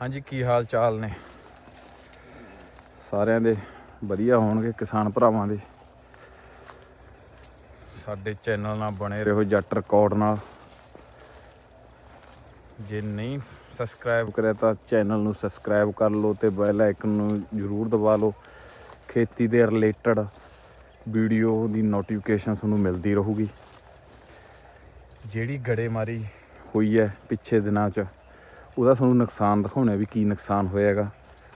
ਹਾਂਜੀ, ਕੀ ਹਾਲ ਚਾਲ ਨੇ? ਸਾਰਿਆਂ ਦੇ ਵਧੀਆ ਹੋਣਗੇ, ਕਿਸਾਨ ਭਰਾਵਾਂ ਦੇ। ਸਾਡੇ ਚੈਨਲ ਨਾਲ ਬਣੇ ਰਹੋ ਜੱਟ ਰਿਕਾਰਡ ਨਾਲ। ਜੇ ਨਹੀਂ ਸਬਸਕ੍ਰਾਈਬ ਕਰਿਆ ਤਾਂ ਚੈਨਲ ਨੂੰ ਸਬਸਕ੍ਰਾਈਬ ਕਰ ਲਓ ਤੇ ਬੈਲ ਆਈਕਨ ਨੂੰ ਜ਼ਰੂਰ ਦਬਾ ਲਓ। ਖੇਤੀ ਦੇ ਰਿਲੇਟਡ ਵੀਡੀਓ ਦੀ ਨੋਟੀਫਿਕੇਸ਼ਨ ਤੁਹਾਨੂੰ ਮਿਲਦੀ ਰਹੂਗੀ। ਜਿਹੜੀ ਗੜੇਮਾਰੀ ਹੋਈ ਹੈ ਪਿੱਛੇ ਦਿਨਾਂ 'ਚ ਉਹਦਾ ਤੁਹਾਨੂੰ ਨੁਕਸਾਨ ਦਿਖਾਉਣਾ ਵੀ ਕੀ ਨੁਕਸਾਨ ਹੋਇਆਗਾ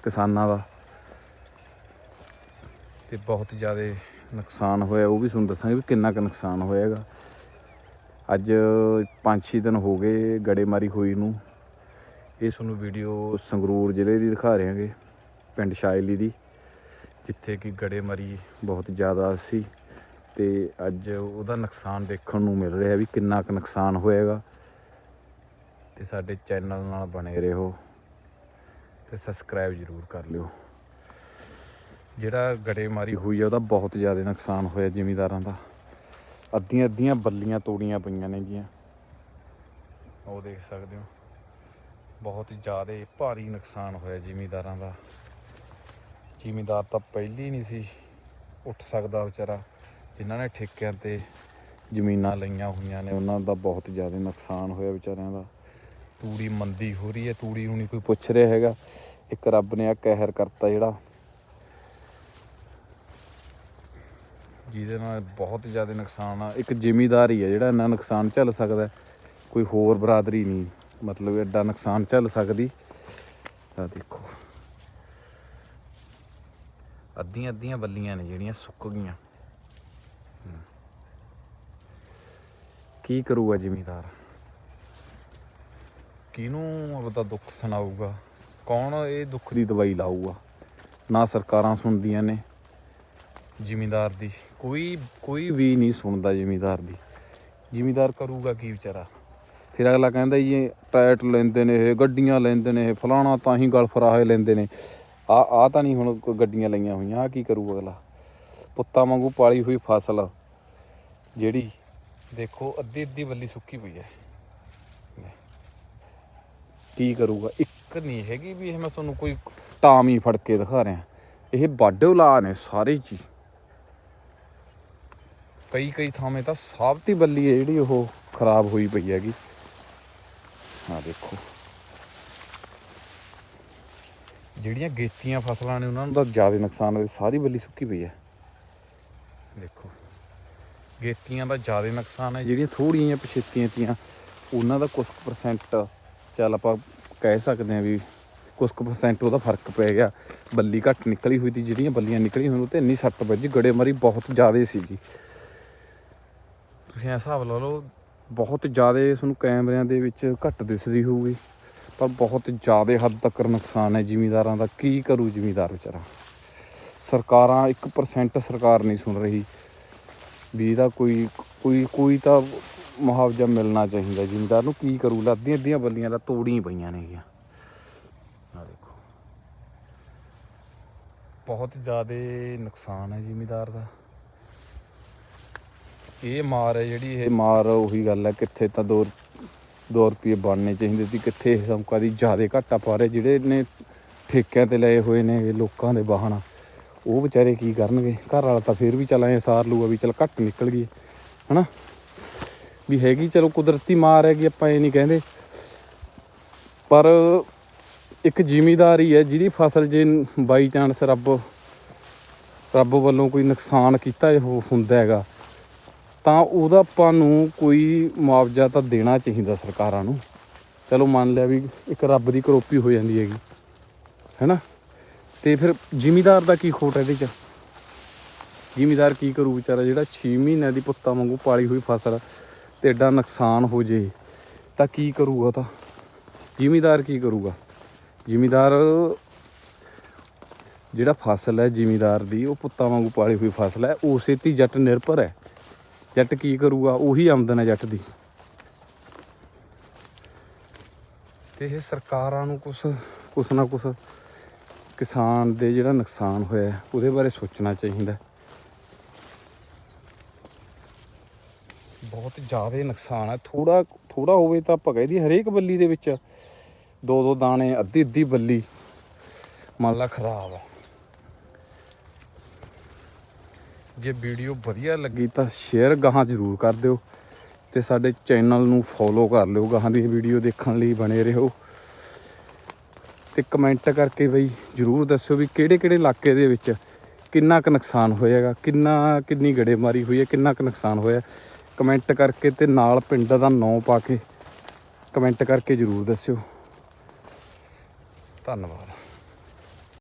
ਕਿਸਾਨਾਂ ਦਾ। ਤੇ ਬਹੁਤ ਜ਼ਿਆਦਾ ਨੁਕਸਾਨ ਹੋਇਆ, ਉਹ ਵੀ ਤੁਹਾਨੂੰ ਦੱਸਾਂਗੇ ਵੀ ਕਿੰਨਾ ਕੁ ਨੁਕਸਾਨ ਹੋਇਆਗਾ। ਅੱਜ 5-6 ਦਿਨ ਹੋ ਗਏ ਗੜੇਮਾਰੀ ਹੋਈ ਨੂੰ। ਇਹ ਤੁਹਾਨੂੰ ਵੀਡੀਓ ਸੰਗਰੂਰ ਜ਼ਿਲ੍ਹੇ ਦੀ ਦਿਖਾ ਰਹੇ ਹਾਂਗੇ ਪਿੰਡ ਸ਼ਾਇਲੀ ਦੀ, ਜਿੱਥੇ ਕਿ ਗੜੇਮਾਰੀ ਬਹੁਤ ਜ਼ਿਆਦਾ ਸੀ। ਤੇ ਅੱਜ ਉਹਦਾ ਨੁਕਸਾਨ ਦੇਖਣ ਨੂੰ ਮਿਲ ਰਿਹਾ ਵੀ ਕਿੰਨਾ ਕੁ ਨੁਕਸਾਨ ਹੋਏਗਾ ਤੇ ਸਾਡੇ ਚੈਨਲ ਨਾਲ ਬਣੇ ਰਹੋ ਤੇ ਸਬਸਕ੍ਰਾਈਬ ਜ਼ਰੂਰ ਕਰ ਲਿਓ। ਜਿਹੜਾ ਗੜੇਮਾਰੀ ਹੋਈ ਆ, ਉਹਦਾ ਬਹੁਤ ਜ਼ਿਆਦਾ ਨੁਕਸਾਨ ਹੋਇਆ ਜ਼ਿਮੀਦਾਰਾਂ ਦਾ। ਅੱਧੀਆਂ ਅੱਧੀਆਂ ਬੱਲੀਆਂ ਤੋੜੀਆਂ ਪਈਆਂ ਨੇ ਜੀਆਂ ਉਹ ਦੇਖ ਸਕਦੇ ਹੋ। ਬਹੁਤ ਜ਼ਿਆਦਾ ਭਾਰੀ ਨੁਕਸਾਨ ਹੋਇਆ ਜ਼ਿਮੀਦਾਰਾਂ ਦਾ। ਜ਼ਿਮੀਦਾਰ ਤਾਂ ਪਹਿਲੀ ਨਹੀਂ ਸੀ ਉੱਠ ਸਕਦਾ ਵਿਚਾਰਾ। ਜਿਨ੍ਹਾਂ ਨੇ ਠੇਕਿਆਂ ਤੇ ਜ਼ਮੀਨਾਂ ਲਈਆਂ ਹੋਈਆਂ ਨੇ, ਉਹਨਾਂ ਦਾ ਬਹੁਤ ਜ਼ਿਆਦਾ ਨੁਕਸਾਨ ਹੋਇਆ ਵਿਚਾਰਿਆਂ ਦਾ। ਤੂੜੀ ਮੰਦੀ ਹੋ ਰਹੀ ਹੈ, ਤੂੜੀ ਨੂੰ ਨਹੀਂ ਕੋਈ ਪੁੱਛ ਰਿਹਾ ਹੈਗਾ। ਇੱਕ ਰੱਬ ਨੇ ਆ ਕਹਿਰ ਕਰਤਾ ਜਿਹੜਾ। ਜਿਹਦੇ ਨਾਲ ਬਹੁਤ ਜ਼ਿਆਦਾ ਨੁਕਸਾਨ ਆ। ਇੱਕ ਜ਼ਿਮੀਦਾਰ ਹੀ ਆ ਜਿਹੜਾ ਇੰਨਾ ਨੁਕਸਾਨ ਝੱਲ ਸਕਦਾ। ਕੋਈ ਹੋਰ ਬਰਾਦਰੀ ਨਹੀਂ। ਮਤਲਬ ਐਡਾ ਨੁਕਸਾਨ ਝੱਲ ਸਕਦੀ। ਆ ਦੇਖੋ। ਅੱਧੀਆਂ ਅੱਧੀਆਂ ਬੱਲੀਆਂ ਨੇ ਜਿਹੜੀਆਂ ਸੁੱਕ ਗਈਆਂ। ਕੀ ਕਰੂਗਾ ਜ਼ਿਮੀਦਾਰ? ਕਿਹਨੂੰ ਆਪਦਾ ਦੁੱਖ ਸੁਣਾਊਗਾ? ਕੌਣ ਇਹ ਦੁੱਖ ਦੀ ਦਵਾਈ ਲਾਊਗਾ? ਨਾ ਸਰਕਾਰਾਂ ਸੁਣਦੀਆਂ ਨੇ। ਜ਼ਿਮੀਦਾਰ ਦੀ ਕੋਈ ਕੋਈ ਵੀ ਨਹੀਂ ਸੁਣਦਾ ਜ਼ਿਮੀਦਾਰ ਦੀ। ਜ਼ਿਮੀਦਾਰ ਕਰੂਗਾ ਕੀ ਵਿਚਾਰਾ? ਫਿਰ ਅਗਲਾ ਕਹਿੰਦਾ ਜੀ, ਇਹ ਟਰੈਟ ਲੈਂਦੇ ਨੇ, ਇਹ ਗੱਡੀਆਂ ਲੈਂਦੇ ਨੇ, ਇਹ ਫਲਾਣਾ ਤਾਂ ਹੀ ਗਲ ਫਰਾਹੇ ਲੈਂਦੇ ਨੇ। ਆ ਆ ਤਾਂ ਨਹੀਂ ਹੁਣ ਕੋਈ ਗੱਡੀਆਂ ਲਈਆਂ ਹੋਈਆਂ, ਆ ਕੀ ਕਰੂ ਅਗਲਾ? ਪੁੱਤਾਂ ਵਾਂਗੂ ਪਾਲੀ ਹੋਈ ਫਸਲ। ਜਿਹੜੀ ਦੇਖੋ ਅੱਧੀ ਅੱਧੀ ਬੱਲੀ ਸੁੱਕੀ ਪਈ ਹੈ। ਕੀ ਕਰੂਗਾ? ਇੱਕ ਨਹੀਂ ਹੈਗੀ ਵੀ ਇਹ ਮੈਂ ਤੁਹਾਨੂੰ ਕੋਈ ਟਾਮ ਹੀ ਫੜ ਕੇ ਦਿਖਾ ਰਿਹਾ। ਇਹ ਬਾਡੋ ਲਾ ਨੇ ਸਾਰੇ ਜੀ ਕਈ ਕਈ ਥਾਵੇਂ ਤਾਂ ਸਾਬਤੀ ਬੱਲੀ ਹੈ ਜਿਹੜੀ ਉਹ ਖਰਾਬ ਹੋਈ ਪਈ ਹੈਗੀ। ਆ ਦੇਖੋ। ਜਿਹੜੀਆਂ ਗੇਤੀਆਂ ਫਸਲਾਂ ਨੇ ਉਹਨਾਂ ਨੂੰ ਤਾਂ ਜ਼ਿਆਦਾ ਨੁਕਸਾਨ ਹੋਇਆ, ਸਾਰੀ ਬੱਲੀ ਸੁੱਕੀ ਪਈ ਹੈ। ਦੇਖੋ। ਗੇਤੀਆਂ ਦਾ ਜ਼ਿਆਦਾ ਨੁਕਸਾਨ ਹੈ, ਜਿਹੜੀਆਂ ਥੋੜੀਆਂ ਜਿਹੀਆਂ ਪਛੇਤੀਆਂ ਤੀਆਂ, ਉਹਨਾਂ ਦਾ ਕੁਝ ਪਰਸੈਂਟ ਚੱਲ ਆਪਾਂ ਕਹਿ ਸਕਦੇ ਹਾਂ ਵੀ ਕੁਝ ਕੁ ਪਰਸੈਂਟ ਉਹਦਾ ਫ਼ਰਕ ਪੈ ਗਿਆ। ਬੱਲੀ ਘੱਟ ਨਿਕਲੀ ਹੋਈ ਸੀ, ਜਿਹੜੀਆਂ ਬੱਲੀਆਂ ਨਿਕਲੀ ਹੋਈਆਂ, ਉਹ ਤੇ ਇੰਨੀ ਸੱਟ ਵੱਜੀ ਗੜੇਮਾਰੀ ਬਹੁਤ ਜ਼ਿਆਦਾ ਸੀਗੀ। ਤੁਸੀਂ ਇਹ ਹਿਸਾਬ ਲਾ ਲਓ, ਬਹੁਤ ਜ਼ਿਆਦਾ ਤੁਹਾਨੂੰ ਕੈਮਰਿਆਂ ਦੇ ਵਿੱਚ ਘੱਟ ਦਿਸਦੀ ਹੋਊਗੀ, ਪਰ ਬਹੁਤ ਜ਼ਿਆਦਾ ਹੱਦ ਤੱਕ ਨੁਕਸਾਨ ਹੈ ਜ਼ਿਮੀਦਾਰਾਂ ਦਾ। ਕੀ ਕਰੂ ਜ਼ਿਮੀਦਾਰ ਵਿਚਾਰਾ? ਸਰਕਾਰਾਂ 1% ਸਰਕਾਰ ਨਹੀਂ ਸੁਣ ਰਹੀ। ਵੀ ਇਹਦਾ ਕੋਈ ਕੋਈ ਕੋਈ ਤਾਂ ਮੁਆਵਜ਼ਾ ਮਿਲਣਾ ਚਾਹੀਦਾ ਜ਼ਿਮੀਂਦਾਰ ਨੂੰ ਕੀ ਕਰੂ ਲੱਦੀਆਂ ਅੱਧੀਆਂ ਬੱਲੀਆਂ ਦਾ ਤੋੜੀ ਪਈਆਂ ਨੇਗੀਆਂ ਆ ਦੇਖੋ। ਬਹੁਤ ਜ਼ਿਆਦਾ ਨੁਕਸਾਨ ਹੈ ਜ਼ਿਮੀਦਾਰ ਦਾ। ਇਹ ਮਾਰ ਹੈ ਜਿਹੜੀ ਇਹ ਮਾਰ, ਉਹੀ ਗੱਲ ਹੈ। ਕਿੱਥੇ ਤਾਂ 2 2 ਰੁਪਏ ਬਣਨੇ ਚਾਹੀਦੇ ਸੀ। ਕਿੱਥੇ ਇਹ ਸਮਕਾ ਦੀ ਜ਼ਿਆਦਾ ਘਾਟਾ ਪਾ ਰਹੇ ਜਿਹੜੇ ਨੇ ਠੇਕਿਆਂ ਤੇ ਲਏ ਹੋਏ ਨੇ ਲੋਕਾਂ ਦੇ ਵਾਹਨ ਉਹ ਵਿਚਾਰੇ ਕੀ ਕਰਨਗੇ? ਘਰ ਵਾਲਾ ਤਾਂ ਫਿਰ ਵੀ ਚੱਲ ਐ ਸਾਰ ਲੂਗਾ ਵੀ ਚੱਲ ਘੱਟ ਨਿਕਲ ਗਈ ਹਨਾ? ਵੀ ਹੈਗੀ, ਚਲੋ ਕੁਦਰਤੀ ਮਾਰ ਹੈਗੀ, ਆਪਾਂ ਇਹ ਨਹੀਂ ਕਹਿੰਦੇ। ਪਰ ਇੱਕ ਜ਼ਿਮੀਦਾਰੀ ਹੈ, ਜਿਹਦੀ ਫਸਲ ਜੇ ਬਾਈ ਚਾਂਸ ਰੱਬ ਰੱਬ ਵੱਲੋਂ ਕੋਈ ਨੁਕਸਾਨ ਕੀਤਾ ਹੁੰਦਾ ਹੈਗਾ, ਤਾਂ ਉਹਦਾ ਆਪਾਂ ਨੂੰ ਕੋਈ ਮੁਆਵਜ਼ਾ ਤਾਂ ਦੇਣਾ ਚਾਹੀਦਾ ਸਰਕਾਰਾਂ ਨੂੰ। ਚਲੋ ਮੰਨ ਲਿਆ ਵੀ ਇੱਕ ਰੱਬ ਦੀ ਕਰੋਪੀ ਹੋ ਜਾਂਦੀ ਹੈਗੀ, ਹੈਨਾ? ਤੇ ਫਿਰ ਜ਼ਿਮੀਦਾਰ ਦਾ ਕੀ ਖੋਟ ਹੈ ਇਹਦੇ 'ਚ? ਜ਼ਿਮੀਦਾਰ ਕੀ ਕਰੂ ਵਿਚਾਰਾ ਜਿਹੜਾ 6 ਮਹੀਨਿਆਂ ਦੀ ਪੁੱਤਾਂ ਵਾਂਗੂ ਪਾਲੀ ਹੋਈ ਫਸਲ ਤੇ ਐਡਾ ਨੁਕਸਾਨ ਹੋ ਜੇ, ਤਾਂ ਕੀ ਕਰੂਗਾ ਤਾਂ? ਜ਼ਿਮੀਦਾਰ ਕੀ ਕਰੂਗਾ? ਜ਼ਿਮੀਦਾਰ ਜਿਹੜਾ ਫਸਲ ਹੈ ਜ਼ਿਮੀਦਾਰ ਦੀ, ਉਹ ਪੁੱਤਾਂ ਵਾਂਗੂ ਪਾਲੀ ਹੋਈ ਫਸਲ ਹੈ ਉਸੇ ਤੇ ਜੱਟ ਨਿਰਭਰ ਹੈ। ਜੱਟ ਕੀ ਕਰੂਗਾ? ਉਹੀ ਆਮਦਨ ਹੈ ਜੱਟ ਦੀ। ਤੇ ਇਹ ਸਰਕਾਰਾਂ ਨੂੰ ਕੁਛ ਕੁਛ ਨਾ ਕੁਛ ਕਿਸਾਨ ਦੇ ਜਿਹੜਾ ਨੁਕਸਾਨ ਹੋਇਆ, ਉਹਦੇ ਬਾਰੇ ਸੋਚਣਾ ਚਾਹੀਦਾ। ਬਹੁਤ ਜ਼ਿਆਦਾ ਨੁਕਸਾਨ ਹੈ ਥੋੜਾ ਥੋੜਾ ਹੋਵੇ ਤਾਂ ਆਪਾਂ ਕਹਿ ਦਈਏ ਹਰੇਕ ਬੱਲੀ ਦੇ ਵਿੱਚ ਦੋ ਦੋ ਦਾਣੇ, ਅੱਧੀ ਅੱਧੀ ਬੱਲੀ। ਮੰਨ ਲਾ ਖਰਾਬ ਹੈ ਜੇ ਵੀਡੀਓ ਵਧੀਆ ਲੱਗੀ ਤਾਂ ਸ਼ੇਅਰ ਗਾਹਾਂ ਜ਼ਰੂਰ ਕਰ ਦਿਓ ਤੇ ਸਾਡੇ ਚੈਨਲ ਨੂੰ ਫੋਲੋ ਕਰ ਲਿਓ ਗਾਹਾਂ ਦੀ ਵੀਡੀਓ ਦੇਖਣ ਲਈ ਬਣੇ ਰਹੋ। ਤੇ ਕਮੈਂਟ ਕਰਕੇ ਬਈ ਜਰੂਰ ਦੱਸਿਓ ਵੀ ਕਿਹੜੇ ਕਿਹੜੇ ਇਲਾਕੇ ਦੇ ਵਿੱਚ ਕਿੰਨਾ ਕੁ ਨੁਕਸਾਨ ਹੋਇਆਗਾ ਕਿੰਨਾ, ਕਿੰਨੀ ਗੜੇਮਾਰੀ ਹੋਈ ਹੈ, ਕਿੰਨਾ ਕੁ ਨੁਕਸਾਨ ਹੋਇਆ। ਕਮੈਂਟ ਕਰਕੇ ਤੇ ਨਾਲ ਪਿੰਡ ਦਾ ਨਾਂ ਪਾ ਕੇ ਕਮੈਂਟ ਕਰਕੇ ਜਰੂਰ ਦੱਸਿਓ। ਧੰਨਵਾਦ।